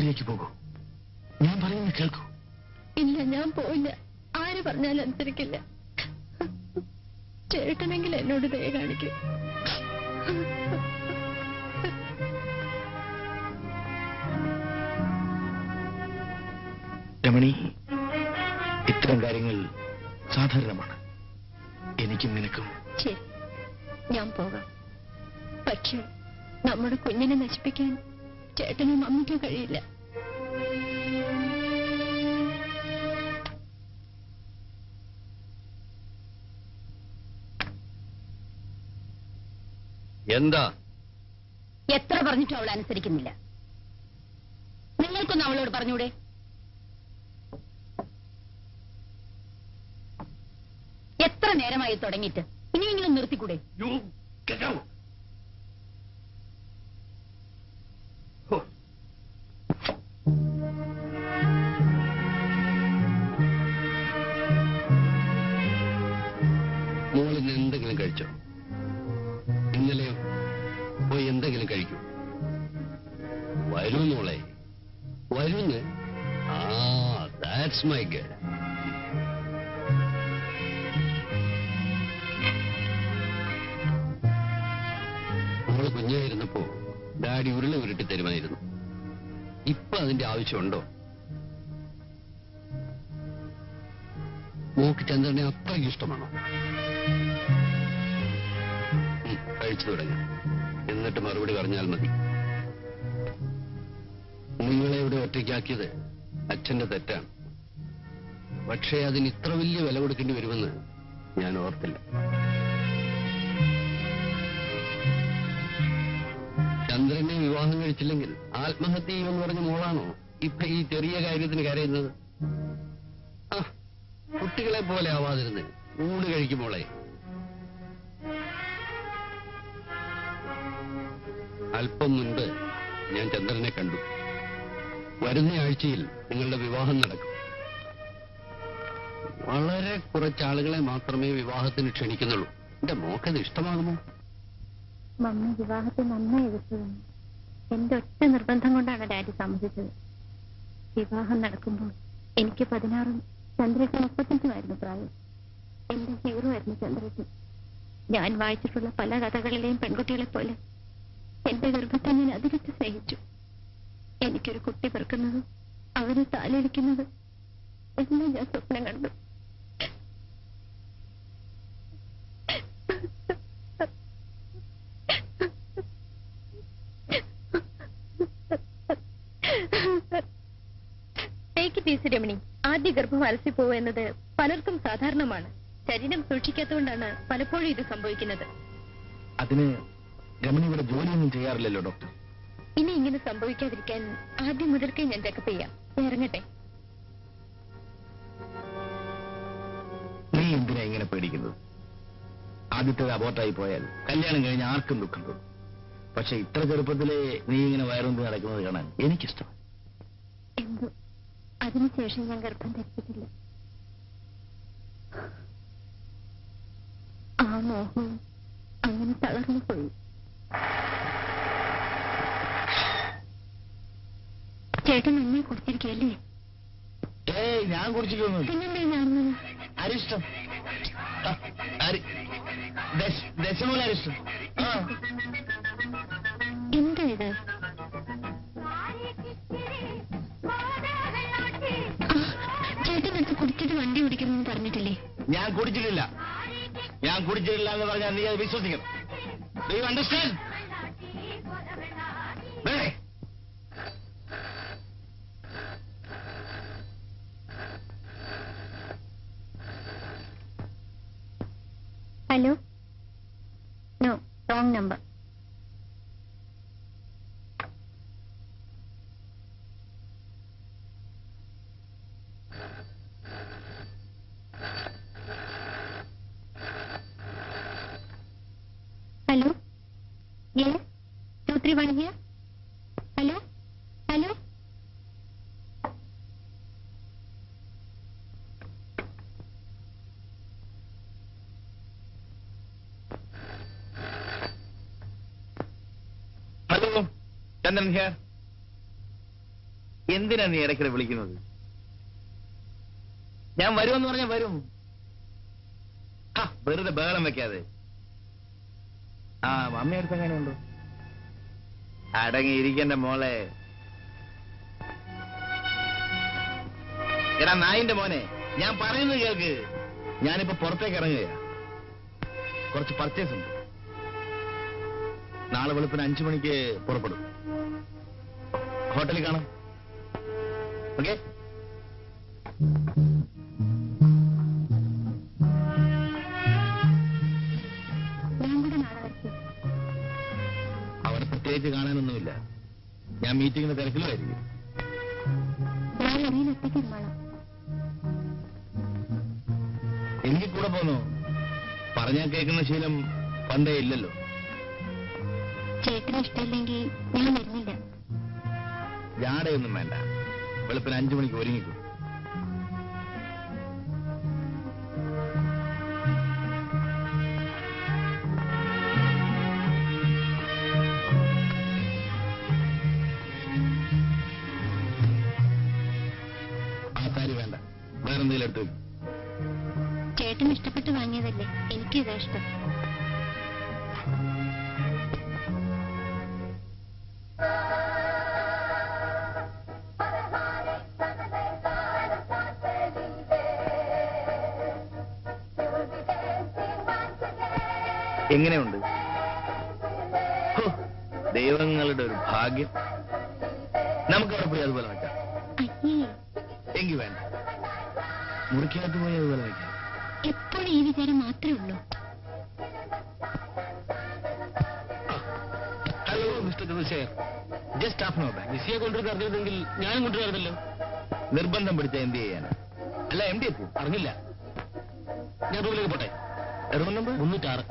വീട്ടിലേക്ക് പോകൂ. ഞാൻ പറയുന്നത് കേൾക്കൂ. ഇല്ല ഞാൻ പോയില്ല. ആര് പറഞ്ഞാലും അനുസരിക്കില്ല. ചേട്ടനെങ്കിൽ എന്നോട് ദയ കാണിക്കും. രമണി ഇത്തരം കാര്യങ്ങൾ സാധാരണമാണ്. എനിക്കും നിനക്കും. ശരി ഞാൻ പോകാം. പക്ഷേ നമ്മുടെ കുഞ്ഞിനെ നശിപ്പിക്കാൻ ചേട്ടനും അമ്മയ്ക്കും കഴിയില്ല. എന്താ? എത്ര പറഞ്ഞിട്ടും അവൾ അനുസരിക്കുന്നില്ല. നിങ്ങൾക്കൊന്നും അവളോട് പറഞ്ഞൂടെ? എത്ര നേരമായി തുടങ്ങിയിട്ട്? ഇനിയെങ്കിലും നിർത്തിക്കൂടെ? കുഞ്ഞായിരുന്നപ്പോ ഡാഡി ഉരുള ഉരുട്ടി തരുമായിരുന്നു. ഇപ്പൊ അതിന്റെ ആവശ്യമുണ്ടോ? മോക്ക് ചന്ദ്രനെ അത്രയ്ക്ക് ഇഷ്ടമാണോ? കഴിച്ചു തുടങ്ങി. എന്നിട്ട് മറുപടി പറഞ്ഞാൽ മതി. നിങ്ങളെ ഇവിടെ ഒറ്റയ്ക്കാക്കിയത് അച്ഛന്റെ തെറ്റാണ്. പക്ഷേ അതിന് ഇത്ര വലിയ വില കൊടുക്കേണ്ടി വരുമെന്ന് ഞാൻ ഓർത്തില്ല. വിവാഹം കഴിച്ചില്ലെങ്കിൽ ആത്മഹത്യ ചെയ്യുമെന്ന് പറഞ്ഞ മോളാണോ ഇപ്പൊ ഈ ചെറിയ കാര്യത്തിന് കരയുന്നത്? കുട്ടികളെ പോലെ ആവാതിരുന്നേ ഊണ് കഴിക്കുമ്പോളെ അല്പം മുൻപ് ഞാൻ ചന്ദ്രനെ കണ്ടു. വരുന്ന ആഴ്ചയിൽ നിങ്ങളുടെ വിവാഹം നടക്കും. വളരെ കുറച്ചാളുകളെ മാത്രമേ വിവാഹത്തിന് ക്ഷണിക്കുന്നുള്ളൂ. എന്റെ മോക്കത് ഇഷ്ടമാകുമോ? മമ്മി വിവാഹത്തെ നന്നായി തന്നു എന്റെ ഒറ്റ നിർബന്ധം കൊണ്ടാണ് ഡാഡി സമ്മതിച്ചത് വിവാഹം നടക്കുമ്പോൾ എനിക്ക് പതിനാറും ചന്ദ്രയ്ക്ക് മുപ്പത്തഞ്ചുമായിരുന്നു പ്രായം. എന്റെ ഹീറോ ആയിരുന്നു ഞാൻ വായിച്ചിട്ടുള്ള പല കഥകളിലെയും പെൺകുട്ടികളെ പോലെ എന്റെ ഗർഭത്തെ ഞാൻ അതിരിച്ച് സ്നേഹിച്ചു. എനിക്കൊരു കുട്ടി പിറക്കുന്നതും അവനെ താലിരിക്കുന്നതും എല്ലാം ഞാൻ സ്വപ്നം കണ്ടു. Take P C Ramani. ആദ്യ ഗർഭം അലസി പോവുക എന്നത് പലർക്കും സാധാരണമാണ്. ശരീരം സൂക്ഷിക്കാത്തതുകൊണ്ടാണ് പലപ്പോഴും ഇത് സംഭവിക്കുന്നത്. അതിന് രമണി ഇവിടെ ജോലിയൊന്നും ചെയ്യാറില്ലല്ലോ ഡോക്ടർ? ഇനി ഇങ്ങനെ സംഭവിക്കാതിരിക്കാൻ ആദ്യം മുതൽക്കേ ഞാൻ ചെക്കപ്പ് ചെയ്യാം. ഇറങ്ങട്ടെ? നീ എന്തിനാ ഇങ്ങനെ പേടിക്കുന്നത്? ആദ്യത്തേത് അബോട്ടായി പോയാൽ കല്യാണം കഴിഞ്ഞ് ആർക്കും ദുഃഖം തോന്നും. പക്ഷെ ഇത്ര ചെറുപ്പത്തിലെ നീ ഇങ്ങനെ വയറുകൊണ്ട് നടക്കുന്നത് കാണാൻ എനിക്കിഷ്ടം അതിനുശേഷം ഞാൻ ഗർഭം ധരിച്ചിട്ടില്ല. ആ മോഹം അങ്ങനെ തളർന്നു പോയി. ചേട്ടൻ എന്നെ കുടിച്ചിരിക്കല്ലേ ഏയ് ഞാൻ കുടിച്ചിട്ടൊന്നും പിന്നെന്താ അരിഷ്ടം. ദശമൂല അരിഷ്ടം. ആ. ഞാൻ കുടിച്ചിട്ടില്ല. ഞാൻ കുടിച്ചിട്ടില്ല എന്ന് പറഞ്ഞാൽ നീ അത് വിശ്വസിക്കണം do you understand hello no wrong number hello yes two three one here hello hello hello Chandran here എന്തിനാ നീ ഇടയ്ക്കിടെ വിളിക്കുന്നത്? ഞാൻ വരുമെന്ന് പറഞ്ഞാൽ വരും. ആ വെറുതെ ബഹളം വെക്കാതെ. ആ മമ്മി അടുത്ത് എങ്ങനെയുണ്ടോ? അടങ്ങിയിരിക്കണ്ട മോളെ. എടാ നായിന്റെ മോനെ ഞാൻ പറയുന്നത് കേൾക്ക്. ഞാനിപ്പോ പുറത്തേക്ക് ഇറങ്ങുകയാ. കുറച്ച് പർച്ചേസ് ഉണ്ട്. നാളെ വെളുപ്പിന് അഞ്ചു മണിക്ക് പുറപ്പെടും. ഹോട്ടലിൽ കാണാം. ഓക്കെ? ഞാൻ മീറ്റിംഗിന് തിരക്കിലുമായിരിക്കും. ഞാൻ മുറിയിൽ ഒറ്റയ്ക്ക് ഇരുന്നോളാം. എനിക്ക് കൂടെ പോന്നു. പറഞ്ഞാൽ കേൾക്കുന്ന ശീലം പണ്ടേ ഇല്ലല്ലോ. ചേട്ടന് ഇഷ്ടമില്ലെങ്കിൽ ഞാൻ വരുന്നില്ല. ജാടയൊന്നും വേണ്ട. വെളുപ്പിന് അഞ്ചു മണിക്ക് ഒരുങ്ങിക്കും. ചേട്ടന് ഇഷ്ടപ്പെട്ട് വാങ്ങിയതല്ലേ? എനിക്ക് ഇതാ ഇഷ്ടം. എങ്ങനെയുണ്ട്? ദൈവങ്ങളുടെ ഒരു ഭാഗ്യം. നമുക്ക് അവിടെ പോയി അതുപോലെ വെക്കാം. എങ്കി എങ്കിൽ വേണ്ട മുറിക്കകത്ത് പോയി അതുപോലെ വയ്ക്കാം. എപ്പോഴും ഈ വിചാരം മാത്രമേ ഉള്ളൂ. Hello mister Chandrashekhar just half no back കൊണ്ടുവരുന്ന അറിഞ്ഞിരുന്നെങ്കിൽ ഞാനും കൊണ്ടുവരുന്നല്ലോ നിർബന്ധം പിടിച്ച എന്ത് ചെയ്യാൻ അല്ല എം ഡി എപ്പോ അറിഞ്ഞില്ല. ഞാൻ റൂമിലേക്ക് പോട്ടെ. റൂം നമ്പർ മുന്നൂറ്റാറ്.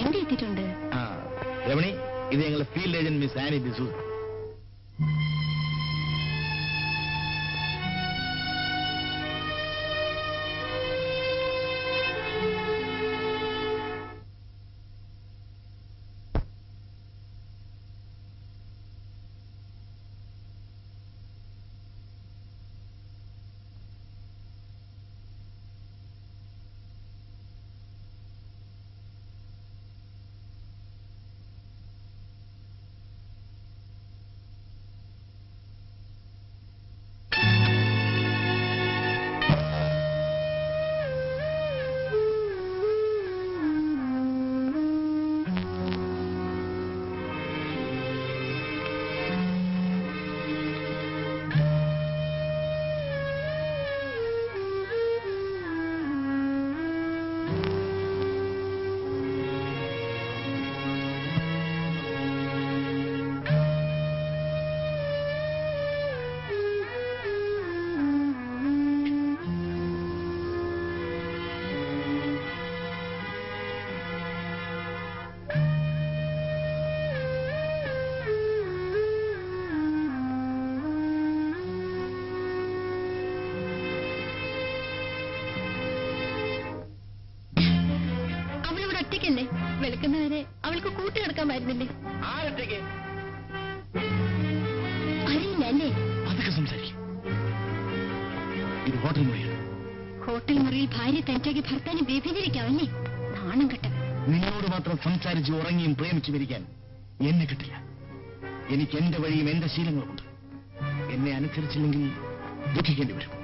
എവിടെ എത്തിയിട്ടുണ്ട് രമണി ഇത് ഞങ്ങളുടെ field agent miss Annie D'Souza. വെളുക്കുന്നവരെ അവൾക്ക് കൂട്ടി കിടക്കാമായിരുന്നില്ലേ ആരൊറ്റയ്ക്ക്? അറിയില്ല അല്ലേ അതൊക്കെ സംസാരിക്കും. ഇത് ഹോട്ടൽ മുറിയാണ്. ഹോട്ടൽ മുറിയിൽ ഭാര്യ തനിച്ചാക്കി ഭർത്താവിനെ വ്യഭിചരിക്കാവല്ലേ? നാണം കെട്ട. നിന്നോട് മാത്രം സംസാരിച്ച് ഉറങ്ങിയും പ്രേമിച്ചു വരിക്കാൻ എന്നെ കിട്ടില്ല. എനിക്ക് എന്റെ വഴിയും എന്റെ ശീലങ്ങളുമുണ്ട്. എന്നെ അനുസരിച്ചില്ലെങ്കിൽ ദുഃഖിക്കേണ്ടി വരും.